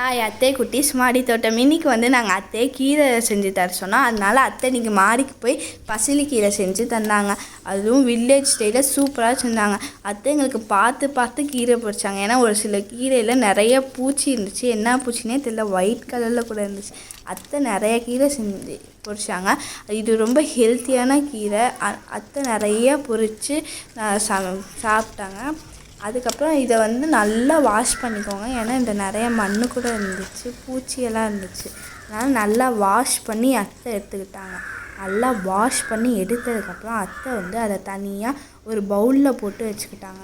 Hi அத்தை குட்டிஸ் மாடி தோட்டம். இன்றைக்கி வந்து நாங்கள் அத்தை கீரை செஞ்சு தர சொன்னோம். அதனால் அத்தை நீங்கள் மாடிக்கு போய் பசிலி கீரை செஞ்சு தந்தாங்க. அதுவும் வில்லேஜ் ஸ்டைலில் சூப்பராக செஞ்சாங்க. அத்தை எங்களுக்கு பார்த்து பார்த்து கீரை பொரிச்சாங்க. ஏன்னா ஒரு சில கீரையில் நிறைய பூச்சி இருந்துச்சு. என்ன பூச்சினே தெரியல. ஒயிட் கலரில் கூட இருந்துச்சு. அத்தை நிறைய கீரை செஞ்சு பொறிச்சாங்க இது ரொம்ப ஹெல்த்தியான கீரை. அத்தை நிறைய பொரித்து சாப்பிட்டாங்க. அதுக்கப்புறம் இதை வந்து நல்லா வாஷ் பண்ணிக்கோங்க. ஏன்னா இந்த நிறைய மண் கூட இருந்துச்சு பூச்சியெல்லாம் இருந்துச்சு. அதனால் நல்லா வாஷ் பண்ணி அத்தை எடுத்துக்கிட்டாங்க. நல்லா வாஷ் பண்ணி எடுத்ததுக்கப்புறம் அத்தை வந்து அதை தனியாக ஒரு பவுலில் போட்டு வச்சுக்கிட்டாங்க.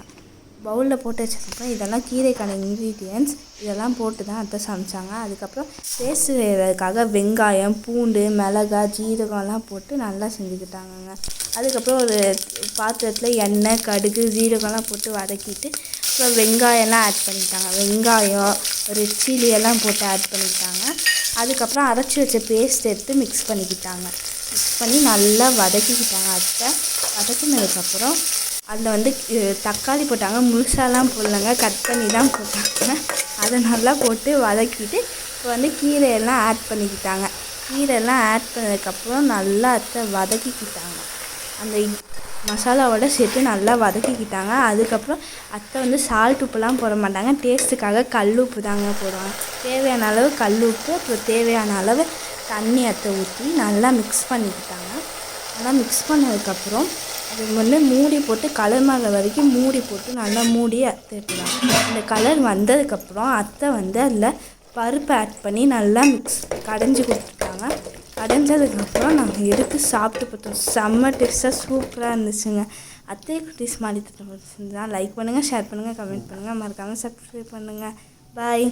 பவுலில் போட்டு வச்சதுக்கப்புறம் இதெல்லாம் கீரைக்கான இன்க்ரீடியன்ஸ் இதெல்லாம் போட்டு தான் அத்தை சமைச்சாங்க. அதுக்கப்புறம் டேஸ்ட் செய்கிறதுக்காக வெங்காயம் பூண்டு மிளகா ஜீரகம்லாம் போட்டு நல்லா செஞ்சுக்கிட்டாங்கங்க. அதுக்கப்புறம் ஒரு பாத்திரத்தில் எண்ணெய் கடுகு ஜீரகம்லாம் போட்டு வதக்கிட்டு அப்புறம் வெங்காயம்லாம் ஆட் பண்ணிட்டாங்க. வெங்காயம் ஒரு சில்லி எல்லாம் போட்டு ஆட் பண்ணிக்கிட்டாங்க அதுக்கப்புறம் அரைச்சி வச்ச பேஸ்ட் எடுத்து மிக்ஸ் பண்ணிக்கிட்டாங்க. மிக்ஸ் பண்ணி நல்லா வதக்கிக்கிட்டாங்க அத்தை. வதக்கினதுக்கப்புறம் அதில் வந்து தக்காளி போட்டாங்க முழுசாலாம் போடலங்க கட் பண்ணி தான் போட்டாங்க. அதை நல்லா போட்டு வதக்கிட்டு இப்போ வந்து கீரையெல்லாம் ஆட் பண்ணிக்கிட்டாங்க. கீரையெல்லாம் ஆட் பண்ணதுக்கப்புறம் நல்லா அத்தை வதக்கிக்கிட்டாங்க. அந்த மசாலாவோட சேர்த்து நல்லா வதக்கிக்கிட்டாங்க. அதுக்கப்புறம் அத்தை வந்து சால்ட் உப்புலாம் போட மாட்டாங்க. டேஸ்ட்டுக்காக கல் உப்பு தாங்க போடுவாங்க. தேவையான அளவு கல் உப்பு அப்புறம் தேவையான அளவு தண்ணி அத்தை ஊற்றி நல்லா மிக்ஸ் பண்ணிக்கிட்டாங்க. நல்லா மிக்ஸ் பண்ணதுக்கப்புறம் அது வந்து மூடி போட்டு கலர் மாற வரைக்கும் மூடி போட்டு நல்லா மூடி அத்தை இந்த கலர் வந்ததுக்கப்புறம் அத்தை வந்து அதில் பருப்பு ஆட் பண்ணி நல்லா மிக்ஸ் கடைஞ்சி கொடுத்துருக்காங்க. கடைஞ்சதுக்கப்புறம் நாங்கள் எடுத்து சாப்பிட்டு பார்த்தோம். செம்ம டேஸ்ட்டாக சூப்பராக இருந்துச்சுங்க. அத்தை குட்டீஸ் மாடி திட்டம் லைக் பண்ணுங்கள் ஷேர் பண்ணுங்கள் கமெண்ட் பண்ணுங்கள் மறக்காமல் சப்ஸ்கிரைப் பண்ணுங்கள் பாய்